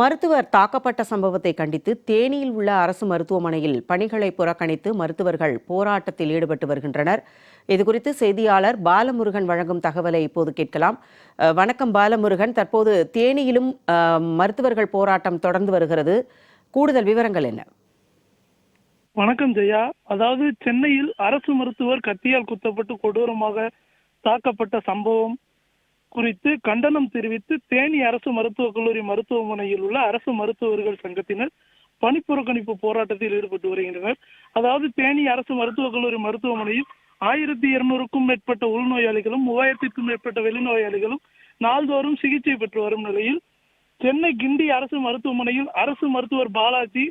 மருத்துவர் தாக்கப்பட்ட சம்பவத்தை கண்டித்து தேனியில் உள்ள அரசு மருத்துவமனையில் பணிகளை புறக்கணித்து மருத்துவர்கள் போராட்டத்தில் ஈடுபட்டு வருகின்றனர். இதுகுறித்து செய்தியாளர் பாலமுருகன் வழங்கும் தகவலை இப்போது கேட்கலாம். அஹ், வணக்கம் பாலமுருகன். தற்போது தேனியிலும் மருத்துவர்கள் போராட்டம் தொடர்ந்து வருகிறது. கூடுதல் விவரங்கள் என்ன? வணக்கம் ஜெயா. அதாவது சென்னையில் அரசு மருத்துவர் கத்தியால் குத்தப்பட்டு கொடூரமாக தாக்கப்பட்ட சம்பவம் குறித்து கண்டனம் தெரிவித்து தேனி அரசு மருத்துவக் கல்லூரி மருத்துவமனையில் உள்ள அரசு மருத்துவர்கள் சங்கத்தினர் பணிப்புறக்கணிப்பு போராட்டத்தில் ஈடுபட்டு வருகின்றனர். அதாவது தேனி அரசு மருத்துவக் கல்லூரி மருத்துவமனையில் ஆயிரத்தி இருநூறுக்கும் மேற்பட்ட உள்நோயாளிகளும் மூவாயிரத்திற்கும் மேற்பட்ட வெளிநோயாளிகளும் நாள்தோறும் சிகிச்சை பெற்று வரும் நிலையில் சென்னை கிண்டி அரசு மருத்துவமனையில் அரசு மருத்துவர் பாலாஜி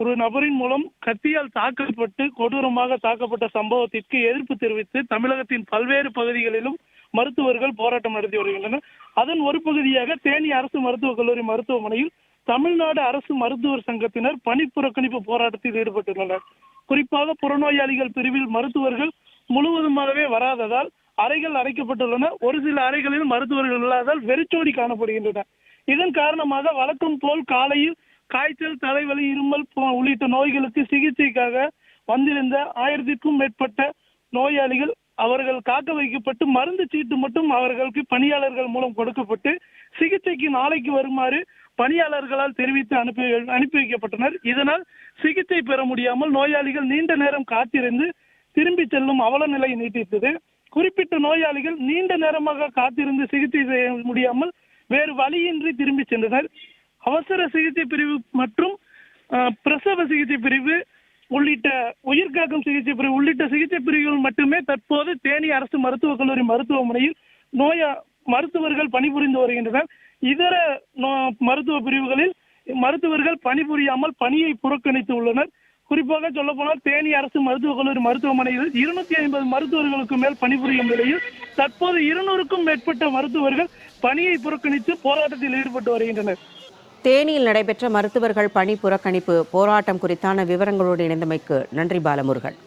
ஒரு நபரின் மூலம் கத்தியால் தாக்கப்பட்டு கொடூரமாக தாக்கப்பட்ட சம்பவத்திற்கு எதிர்ப்பு தெரிவித்து தமிழகத்தின் பல்வேறு பகுதிகளிலும் மருத்துவர்கள் போராட்டம் நடத்தி வருகின்றனர். அதன் ஒரு பகுதியாக தேனி அரசு மருத்துவக் கல்லூரி மருத்துவமனையில் தமிழ்நாடு அரசு மருத்துவர் சங்கத்தினர் பணி புறக்கணிப்பு போராட்டத்தில் ஈடுபட்டுள்ளனர். குறிப்பாக புறநோயாளிகள் பிரிவில் மருத்துவர்கள் முழுவதுமாகவே வராததால் அறைகள் அடைக்கப்பட்டுள்ளன. ஒரு சில அறைகளில் மருத்துவர்கள் இல்லாததால் வெறிச்சோடி காணப்படுகின்றன. இதன் காரணமாக வழக்கம் போல் காலையில் காய்ச்சல் தலைவலி இருமல் போ- உள்ளிட்ட நோய்களுக்கு சிகிச்சைக்காக வந்திருந்த ஆயிரத்திற்கும் மேற்பட்ட நோயாளிகள் அவர்கள் காக்க வைக்கப்பட்டு மருந்து சீட்டு மட்டும் அவர்களுக்கு பணியாளர்கள் மூலம் கொடுக்கப்பட்டு சிகிச்சைக்கு நாளைக்கு வருமாறு பணியாளர்களால் தெரிவித்து அனுப்பி அனுப்பி வைக்கப்பட்டனர். இதனால் சிகிச்சை பெற முடியாமல் நோயாளிகள் நீண்ட நேரம் காத்திருந்து திரும்பி செல்லும் அவல நிலை நீட்டித்தது. குறிப்பிட்ட நோயாளிகள் நீண்ட நேரமாக காத்திருந்து சிகிச்சை செய்ய முடியாமல் வேறு வழியின்றி திரும்பி சென்றனர். அவசர சிகிச்சை பிரிவு மற்றும் பிரசவ சிகிச்சை பிரிவு உள்ளிட்ட உயிர்காக்கும் சிகிச்சை பிரிவு உள்ளிட்ட சிகிச்சை பிரிவுகள் மட்டும் தற்போது தேனி அரசு மருத்துவக் கல்லூரி மருத்துவமனையில் நோய மருத்துவர்கள் பணிபுரிந்து வருகின்றனர். இதர மருத்துவ பிரிவுகளில் மருத்துவர்கள் பணிபுரியாமல் பணியை புறக்கணித்து உள்ளனர். குறிப்பாக சொல்ல போனால் தேனி அரசு மருத்துவக் கல்லூரி மருத்துவமனையில் இருநூத்தி ஐம்பது மருத்துவர்களுக்கு மேல் பணிபுரியும் நிலையில் தற்போது இருநூறுக்கும் மேற்பட்ட மருத்துவர்கள் பணியை புறக்கணித்து போராட்டத்தில் ஈடுபட்டு வருகின்றனர். தேனியில் நடைபெற்ற மருத்துவர்கள் பணி புறக்கணிப்பு போராட்டம் குறித்தான விவரங்களோடு இணைந்தமைக்கு நன்றி பாலமுருகன்.